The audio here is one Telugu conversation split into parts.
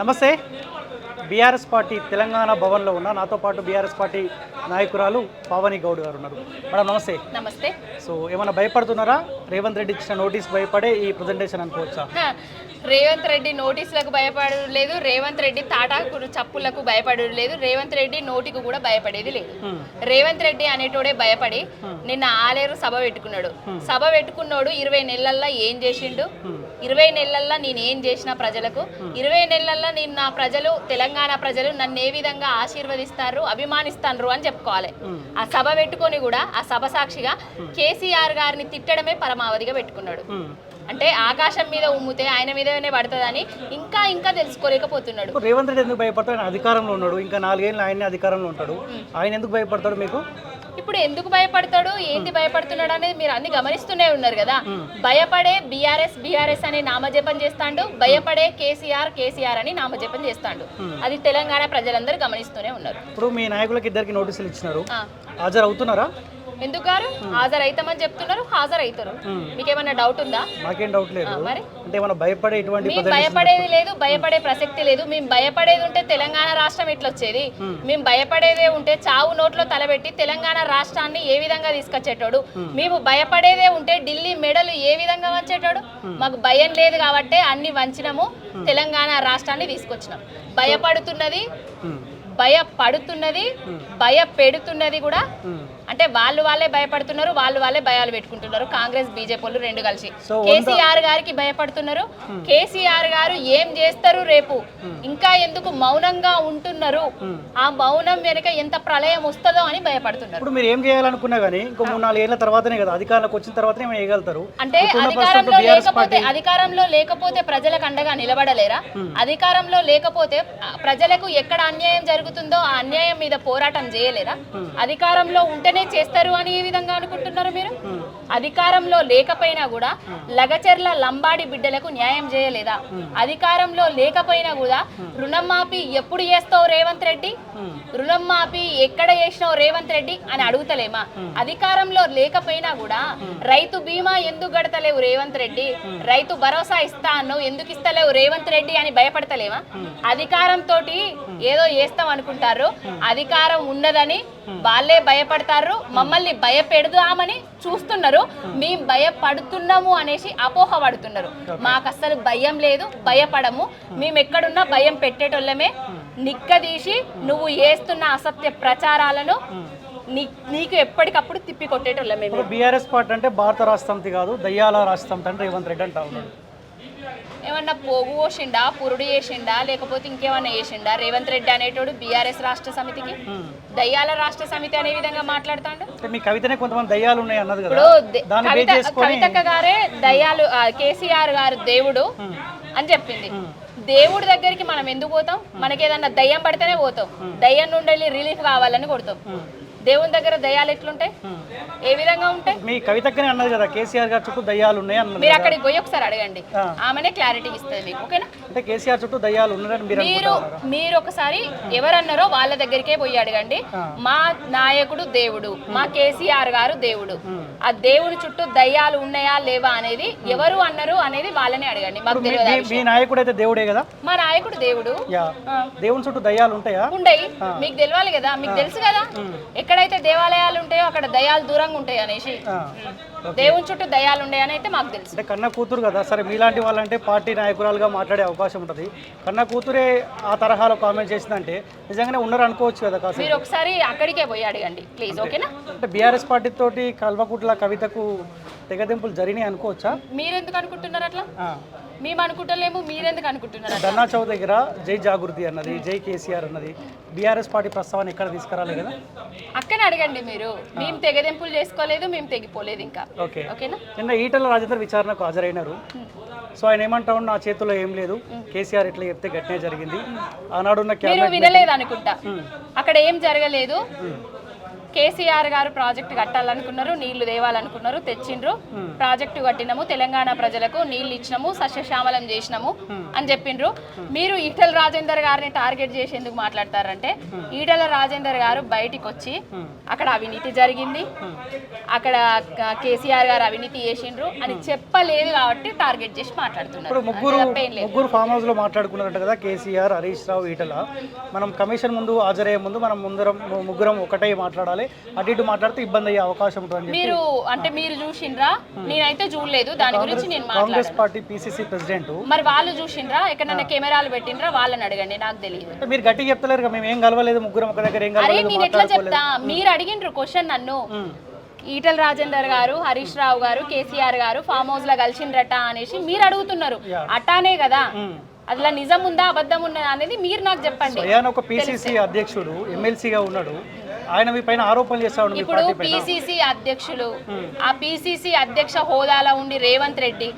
నమస్తే. బీఆర్ఎస్ పార్టీ తెలంగాణ భవన్లో ఉన్న నాతో పాటు బీఆర్ఎస్ పార్టీ నాయకురాలు పావని గౌడ్ గారు ఉన్నారు. మేడం నమస్తే. నమస్తే. సో ఏమైనా భయపడుతున్నారా? రేవంత్ రెడ్డి ఇచ్చిన నోటీస్ భయపడే ఈ ప్రజెంటేషన్ అనుకోవచ్చా? రేవంత్ రెడ్డి నోటీసులకు భయపడు లేదు రేవంత్ రెడ్డి తాటాకు చప్పులకు భయపడు లేదు రేవంత్ రెడ్డి నోటికి కూడా భయపడేది లేదు. రేవంత్ రెడ్డి అనేటోడే భయపడి నిన్న ఆలేరు సభ పెట్టుకున్నాడు. సభ పెట్టుకున్నోడు ఇరవై నెలల్లో ఏం చేసిండు? ఇరవై నెలల్లో నేను ఏం చేసిన ప్రజలకు? ఇరవై నెలల్లో నేను నా ప్రజలు తెలంగాణ ప్రజలు నన్ను ఏ విధంగా ఆశీర్వదిస్తారు అభిమానిస్తారు అని చెప్పుకోవాలి. ఆ సభ పెట్టుకొని కూడా ఆ సభ సాక్షిగా కేసీఆర్ గారిని తిట్టడమే పరమావధిగా పెట్టుకున్నాడు. అంటే ఆకాశం మీద ఉమ్మితే ఆయన మీదనే పడుతుందని ఇంకా ఇంకా తెలుసుకోలేకపోతున్నాడు. రేవంత్ రెడ్డి ఎందుకు భయపడతాడు? ఆయన అధికారంలో ఉన్నాడు. ఇంకా నాలుగేళ్ళు ఆయన్ని అధికారంలో ఉంటాడు. ఆయన ఎందుకు భయపడతాడు మీకు? ఇప్పుడు ఎందుకు భయపడతాడు? ఏంటి భయపడుతున్నాడు అనేది మీరు అన్ని గమనిస్తూనే ఉన్నారు కదా. భయపడే బీఆర్ఎస్ బీఆర్ఎస్ అని నామజపం చేస్తాడు. భయపడే కేసీఆర్ కేసీఆర్ అని నామజపం చేస్తాడు. అది తెలంగాణ ప్రజలందరూ గమనిస్తూనే ఉన్నారు. ఇప్పుడు మీ నాయకులకి ఇద్దరికి నోటీసులు ఇచ్చినారు. ఆ, హాజరు అవుతున్నారా ఎందుకు గారు? హాజరైతామని చెప్తున్నారు హాజరైతారు. మీకేమన్నా డౌట్ ఉందా? నాకేం డౌట్ లేదు. మరి? అంటే ఏమైనా భయపడే ఇటువంటి మేము భయపడేది లేదు భయపడే ప్రసక్తి లేదు. మేము భయపడేది ఉంటే తెలంగాణ రాష్ట్రం ఎట్లా వచ్చేది మేము భయపడేదే ఉంటే చావు నోట్లో తలబెట్టి తెలంగాణ రాష్ట్రాన్ని ఏ విధంగా తీసుకొచ్చేటోడు? మేము. భయపడేదే ఉంటే ఢిల్లీ మెడలు ఏ విధంగా వంచేటోడు? మాకు భయం లేదు కాబట్టి అన్ని వంచినము తెలంగాణ రాష్ట్రాన్ని తీసుకొచ్చినాం. భయపడుతున్నది. భయపడుతున్నది భయపెడుతున్నది కూడా. అంటే వాళ్ళు వాళ్ళే భయపడుతున్నారు వాళ్ళు వాళ్ళే భయాలు పెట్టుకుంటున్నారు. కాంగ్రెస్ బీజేపీ రెండు కలిసి. కేసీఆర్ గారికి భయపడుతున్నారు. కేసీఆర్ గారు ఏం చేస్తారు రేపు? ఇంకా ఎందుకు మౌనంగా ఉంటున్నారు? ఆ మౌనం వెనుక ఎంత ప్రళయం వస్తుందో అని భయపడుతున్నారు. ఇప్పుడు మీరు ఏం చేయాలనుకున్నా కానీ ఇంకో మూడు నాలుగు ఏళ్ళ తర్వాతనే కదా అధికారంలోకి వచ్చిన తర్వాతనే చేయగలుగుతారు? అంటే అధికారంలో లేకపోతే అధికారంలో లేకపోతే ప్రజలకు అండగా నిలబడలేరా? అధికారంలో లేకపోతే ప్రజలకు ఎక్కడ అన్యాయం జరుగుతుందో ఆ అన్యాయం మీద పోరాటం చేయలేరా? అధికారంలో ఉంటేనే చేస్తారు అని ఏ విధంగా అనుకుంటున్నారు మీరు? అధికారంలో లేకపోయినా కూడా లగచెర్ల లంబాడి బిడ్డలకు న్యాయం చేయలేదా? అధికారంలో లేకపోయినా కూడా రుణం మాఫీ ఎప్పుడు చేస్తావు రేవంత్ రెడ్డి? రుణం మాఫీ ఎక్కడ చేసినావు రేవంత్ రెడ్డి అని అడుగుతలేమా? అధికారంలో లేకపోయినా కూడా రైతు బీమా ఎందుకు గడతలేవు రేవంత్ రెడ్డి? రైతు భరోసా ఇస్తా అన్నావు ఎందుకు ఇస్తలేవు రేవంత్ రెడ్డి అని భయపడతలేమా? అధికారంతో ఏదో చేస్తాం అనుకుంటారు. అధికారం ఉన్నదని వాళ్ళే భయపడతారు. మమ్మల్ని భయపెడదామని చూస్తున్నారు. మేము భయపడుతున్నాము అనేసి అపోహ పడుతున్నారు. మాకు అస్సలు భయం లేదు భయపడము. మేము ఎక్కడున్నా భయం పెట్టేటోళ్ళమే. నిక్కదీసి నువ్వు చేస్తున్న అసత్య ప్రచారాలను నీకు ఎప్పటికప్పుడు తిప్పి కొట్టేటోళ్ళమే బీఆర్ఎస్ పార్టీ అంటే భారత రాష్ట్రంతి కాదు దయ్యాల రాష్ట్రం అంటే రేవంత్ రెడ్డి అంటా ఉన్నాడు. ఏమన్నా పోగు పోసిండా పురుడు చేసిండా లేకపోతే ఇంకేమన్నా చేసిండా? రేవంత్ రెడ్డి అనేటోడు బీఆర్ఎస్ రాష్ట్ర సమితికి. దయ్యాల రాష్ట్ర సమితి అనే విధంగా మాట్లాడుతాడు? మీ కవితనే కొంతమంది దయ్యాలు ఉన్నాయి అన్నది ఇప్పుడు కవిత కవితక్క గారే దయ్యాలు కేసీఆర్ గారు దేవుడు అని చెప్పింది. దేవుడి దగ్గరికి మనం ఎందుకు పోతాం? మనకి ఏదన్నా దయ్యం పడితేనే పోతాం. దయ్యం నుండి వెళ్ళి రిలీఫ్ కావాలని కొడతాం. దేవుని దగ్గర దయ్యాలు ఎట్లుంటాయి? ఏ విధంగా ఉంటాయి? మీ కవితక్కనే అన్నది కదా కేసీఆర్ గారి చుట్టూ దయ్యాలు ఉన్నాయి అన్నది మీరు. అక్కడికి పోయి ఒకసారి అడగండి. ఆమెనే క్లారిటీ ఇస్తుంది మీకు ఓకేనా? అంటే కేసీఆర్ చుట్టూ దయ్యాలు ఉన్నారని మీరు మీరు మీరు ఒకసారి ఎవరన్నారో వాళ్ళ దగ్గరికే పోయి అడగండి. మా నాయకుడు దేవుడు మా కేసీఆర్ గారు దేవుడు. ఆ దేవుడి చుట్టూ దయ్యాలు ఉన్నాయా లేవా అనేది ఎవరు అన్నారు అనేది వాళ్ళని అడగండి. మాకు తెలియదు మీ- నాయకుడు అయితే దేవుడే కదా. మా నాయకుడు దేవుడు. దేవుని చుట్టూ దయ్యాలు ఉంటాయా? ఉండయి మీకు తెలియాలి కదా మీకు తెలుసు కదా. ఎక్కడైతే దేవాలయాలు ఉంటాయో అక్కడ దయాలు దూరంగా ఉంటాయి అనేసి. దేవుని చుట్టూ దయాలు ఉన్నాయని అయితే మాకు తెలుసు. అంటే కన్న కూతురు కదా సరే మీలాంటి వాళ్ళంటే పార్టీ నాయకురాలుగా మాట్లాడే అవకాశం ఉంటుంది. కన్న కూతురే ఆ తరహాలో కామెంట్ చేసిందంటే నిజంగానే ఉన్నారు అనుకోవచ్చు కదా కాసేపు. మీరు ఒకసారి అక్కడికే పోయి అడగండి ప్లీజ్ ఓకేనా? అంటే బీఆర్ఎస్ పార్టీ తోటి కల్వకుట్ల కవితకు తెగదెంపులు జరిగినాయి అనుకోవచ్చా? మీరెందుకు అనుకుంటున్నారు అట్లా. మేము అనుకుంటలేము మీరెందుకు అనుకుంటున్నారు? ధర్నా చౌక్ దగ్గర జై జాగృతి అన్నది జై కేసీఆర్ అన్నది బీఆర్ఎస్ పార్టీ ప్రస్తావన ఎక్కడ తీసుకురాలి కదా? అక్కనే అడగండి మీరు. మేము తెగదెంపులు చేసుకోలేదు మేము తెగిపోలేదు ఇంకా. ఓకే. ఓకేనా? నిన్న ఈటల రాజేందర్ విచారణకు హాజరైనారు. సో ఆయన ఏమంటా ఉన్నా, నా చేతిలో ఏం లేదు. కేసీఆర్ ఇట్లా చెప్తే గట్టినే జరిగింది. ఆనాడున్న వినలేదు అనుకుంటా. అక్కడ ఏం జరగలేదు. కేసీఆర్ గారు ప్రాజెక్టు కట్టాలనుకున్నారు నీళ్ళు తేవాలనుకున్నారు తెచ్చిండ్రు. ప్రాజెక్టు కట్టినాము తెలంగాణ ప్రజలకు నీళ్ళు ఇచ్చినాము సస్యశ్యామలం చేసినాము అని చెప్పిండ్రు. మీరు ఈటల రాజేందర్ గారిని టార్గెట్ చేసేందుకు మాట్లాడతారంటే ఈటల రాజేందర్ గారు బయటికి వచ్చి అక్కడ అవినీతి జరిగింది. అక్కడ కేసీఆర్ గారు అవినీతి చేసిండ్రు అని చెప్పలేదు కాబట్టి టార్గెట్ చేసి మాట్లాడుతున్నారు. ముగ్గురు ఫామ్ హౌస్లో మాట్లాడుకున్నారంట కదా కేసీఆర్ హరీష్ రావు ఈటల. మనం కమిషన్ ముందు హాజరయ్యే ముందు మనం ముందరం ముగ్గురం ఒకటే మాట్లాడాలి. అటు ఇటు మాట్లాడితే ఇబ్బంది అయ్యే అవకాశం చెప్పి. మీరు అంటే మీరు చూసిండ్రా? నేనైతే చూడలేదు. దాని గురించి నేను కాంగ్రెస్ పార్టీ పిసిసి ప్రెసిడెంట్. మరి వాళ్ళు చూసిండ్రా? ఎక్కడైనా కెమెరాలు పెట్టిండ్రా? వాళ్ళని అడగండి నాకు తెలియదు. మీరు గట్టిగా చెప్తలేరు మేము ఏం కలవలేదు ముగ్గురం ఒక దగ్గర ఏం అరే నేను ఎట్లా చెప్తా? మీరు అడిగిండ్రు క్వశ్చన్ నన్ను. ఈటల రాజేందర్ గారు హరీష్ రావు గారు కేసీఆర్ గారు ఫామ్ హౌస్లో కలిసిండ్రట అనేసి మీరు అడుగుతున్నారు. అటానే కదా. అదిలా నిజం ఉందా అబద్ధం ఉందా అనేది మీరు నాకు చెప్పండి. ఒక పిసిసి అధ్యక్షుడు ఎమ్మెల్సీగా ఉన్నాడు. ఆయన మీ పైన ఆరోపణలు చేస్తా ఉన్నాడు మీ ఇప్పుడు పిసిసి అధ్యక్షులు ఆ పిసిసి అధ్యక్ష హోదాలో ఉండి రేవంత్ రెడ్డి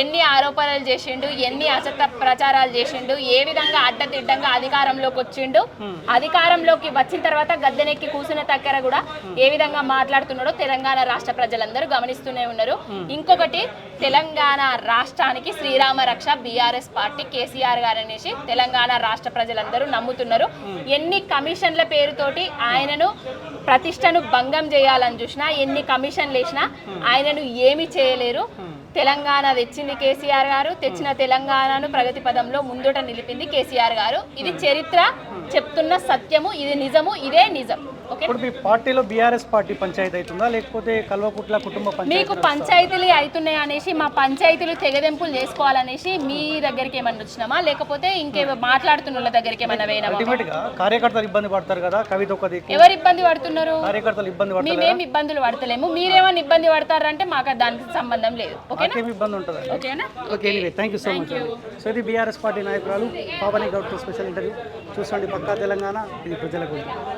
ఎన్ని ఆరోపణలు చేసిండు ఎన్ని అసత ప్రచారాలు చేసిండు ఏ విధంగా అడ్డదిడ్డంగా అధికారంలోకి వచ్చిండు అధికారంలోకి వచ్చిన తర్వాత గద్దెనెక్కి కూసిన దగ్గర కూడా ఏ విధంగా మాట్లాడుతున్నాడో తెలంగాణ రాష్ట్ర ప్రజలందరూ గమనిస్తూనే ఉన్నారు. ఇంకొకటి తెలంగాణ రాష్ట్రానికి శ్రీరామ రక్ష బీఆర్ఎస్ పార్టీ కేసీఆర్ గారు అనేసి తెలంగాణ రాష్ట్ర ప్రజలందరూ నమ్ముతున్నారు. ఎన్ని కమిషన్ల పేరుతోటి ఆయనను ప్రతిష్టను భంగం చేయాలని చూసినా ఎన్ని కమిషన్లు వేసినా ఆయనను ఏమి చేయలేరు. తెలంగాణ తెచ్చింది కేసీఆర్ గారు తెచ్చిన తెలంగాణను ప్రగతి పదంలో ముందుట నిలిపింది కేసీఆర్ గారు. ఇది చరిత్ర చెప్తున్న సత్యము ఇది నిజము ఇదే నిజం. ఇప్పుడు మీ పార్టీలో బీఆర్ఎస్ పార్టీ పంచాయతీ అవుతుందా? లేకపోతే కల్వకుట్ల కుటుంబ మీకు పంచాయతీలు అవుతున్నాయి అనేసి మా పంచాయతీలు తెగదెంపులు చేసుకోవాలనేసి మీ దగ్గరికి ఏమన్నా వచ్చినామా? లేకపోతే ఇంకే మాట్లాడుతున్న వాళ్ళ దగ్గరికి ఏమన్నా అల్టిమేట్గా కార్యకర్తలు ఇబ్బంది పడతారు కదా కవిత ఒక దిక్కు. ఎవరు ఇబ్బంది పడుతున్నారు? కార్యకర్తలు ఇబ్బంది పడతారు? మేమేం ఇబ్బందులు పడతలేము. మీరేమన్నా ఇబ్బంది పడతారంటే మాకు దానికి సంబంధం లేదు. ఓకేనా? నాకేం ఇబ్బంది ఉంటుంది ఓకేనా? Okay thank you so much so ఇది బీఆర్ఎస్ పార్టీ నాయకురాలు పావని గౌడ్ స్పెషల్ ఇంటర్వ్యూ చూసుకోండి పక్కా తెలంగాణ ఇది ప్రజలకు